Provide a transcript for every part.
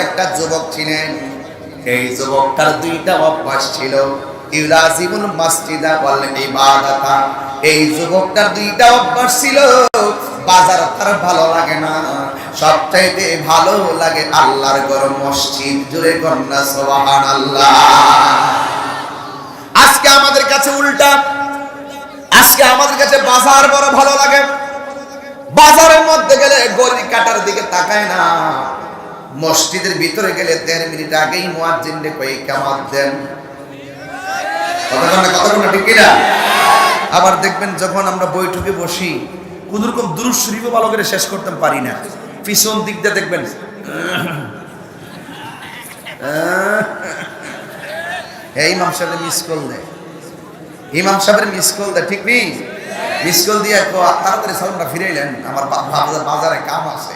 একটা যুবক ছিলেন। এই যুবকটার দুইটা অভ্যাস ছিল। মাসজিদা এই যুবকটার দুইটা অভ্যাস ছিল, বাজার তার ভালো লাগে না। সবচাইতে ভালো লাগে আল্লাহর মসজিদ। জুড়ে কন্যা, সুবহানাল্লাহ। আজকে আমাদের কাছে উল্টা। আজকে আমাদের কাছে বাজার বড় ভালো লাগে। বাজারের মধ্যে গেলে গলি কাটার দিকে তাকায় না। মসজিদের ভিতরে গেলে দেড় মিনিট আগেই মুয়াজ্জিন রে কই কেমন দেন কতক্ষণ কতক্ষণ ঠিক কিনা? আবার দেখবেন যখন আমরা বৈঠকে বসি, কোন রকম দুরুদ ভালো করে শেষ করতে পারি না। পিছন দিক দিয়ে দেখবেন এই ইমাম সাহেব মিস কল দেয়। ইমাম সাহেবের মিস কল দেয়, ঠিক নেই মিস কল দিয়ে তাড়াতাড়ি সালামটা ফিরাইলেন, আমার বাজারে কাম আছে।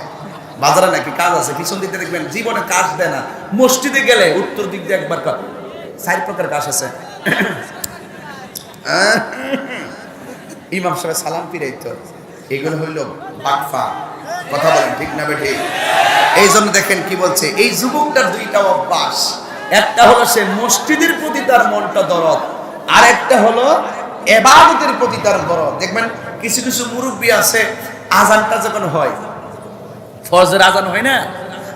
বাজারে নাকি কাজ আছে, পিছন দিকে দেখবেন জীবনে কাজ দেয় না। মসজিদে গেলে উত্তর দিক দিয়ে একবার কা- চার প্রকার কাজ আছে। ইমাম সাহেব সালাম ফিরাইতো। এগুলো হইল বাটফা কথা বলেন, ঠিক না বেঠে? এই জন্য দেখেন কি বলছে, এই যুবকটার দুইটা অভ্যাস। একটা হলো সে মসজিদের প্রতি তার মনটা দরদ আর একটা হলো এবাদতের প্রতি তার দরদ। দেখবেন, কিছু কিছু মুরব্বী আছে আজানটা যখন হয় ফজর আজান হয় না?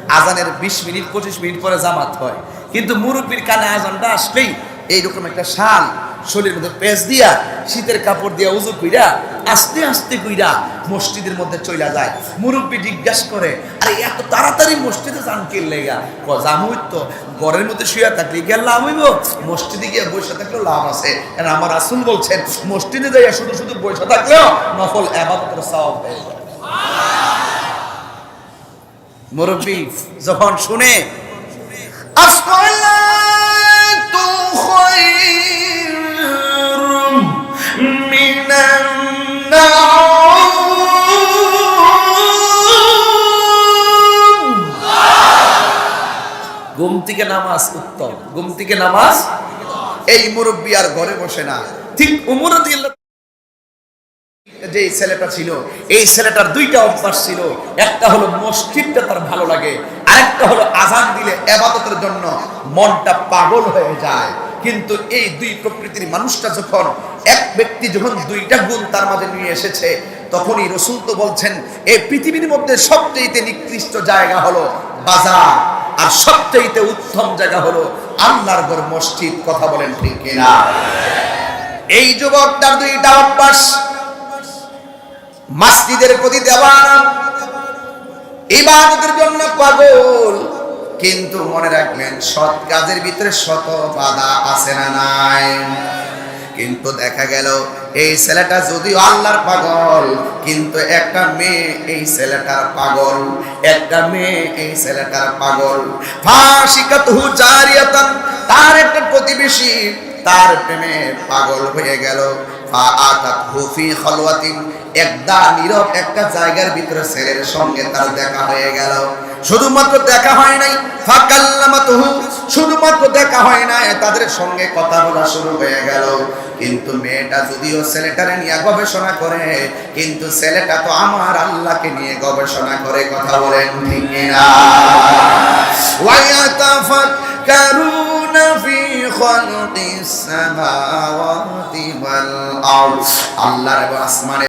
আজানের বিশ মিনিট, পঁচিশ মিনিট পরে জামাত হয়। কিন্তু মুরব্বীর কানে আজানটা আসলেই এইরকম একটা শাল, শরীরের মধ্যে পেঁচ দিয়া, শীতের কাপড় দিয়া উজু কইরা, আস্তে আস্তে কইরা মসজিদের মধ্যে চইলা যায়। মুরব্বী জিজ্ঞাসা করে, আরে, এত তাড়াতাড়ি মসজিদে যান কে লেগা? ক জামুই তো। ঘরের মধ্যে শুয়ে থাকলে গিয়ে লাভ হইব। মসজিদে গিয়ে বসে থাকলেও লাভ আছে। আমার আসুন বলছেন, মসজিদে যাইয়া শুধু শুধু বসে থাকলেও নফল এবাদতের সওয়াব হয়ে যায়। মুরব্বী, যখন শুনে ঘুম নামাজ উত্তম। ঘুম থেকে নামাজ? এই মুরব্বী আর ঘরে বসে না। ঠিক উমর রাদিয়াল্লাহু যে ছেলেটা ছিল, এই ছেলেটার দুইটা অভ্যাস ছিল। একটা হলো মসজিদটা তার ভালো লাগে, আরেকটা হলো আজান দিলে জন্য মনটা পাগল হয়ে যায়। কিন্তু এই দুই প্রকৃতির মানুষটা যখন, এক ব্যক্তি যখন দুইটা গুণ তার মাঝে নিয়ে এসেছে, তখনই রসুল তো বলছেন এই পৃথিবীর মধ্যে সবচেয়ে নিকৃষ্ট জায়গা হলো বাজার, আর সবচেয়ে উত্তম জায়গা হলো আল্লাহর মসজিদ। কথা বলেন ঠিক কিনা? এই যুবকটার দুইটা অভ্যাস মসজিদের প্রতি দেওয়ান ইবাদতের জন্য পাগল। কিন্তু মনে রাখলেন সৎ কাজের ভিতরে শত বাধা আছে না নাই। কিন্তু দেখা গেল, এই ছেলেটা যদিও আল্লাহর পাগল, কিন্তু একটা মেয়ে এই ছেলেটার পাগল, একটা মেয়ে এই ছেলেটার পাগল। ফাশিকাতুহু জারিয়াতান, তার একটা প্রতিবেশী, তার প্রেমে পাগল হয়ে গেল। একটা নীরব একটা জায়গার ভিতরে ছেলের সঙ্গে তার দেখা হয়ে গেল। শুধুমাত্র দেখা হয় নাই শুধুমাত্র দেখা হয় না তাদের সঙ্গে কথা বলা শুরু হয়ে গেল। কিন্তু মেয়েটা যদিও ছেলেটারে নিয়ে গবেষণা করে, কিন্তু ছেলেটা তো আমার আল্লাহকে নিয়ে গবেষণা করে কথা বলেন ঠিক না ফি খলকি সামাওয়াতি ওয়াল আরদ আল্লাহর আসমানে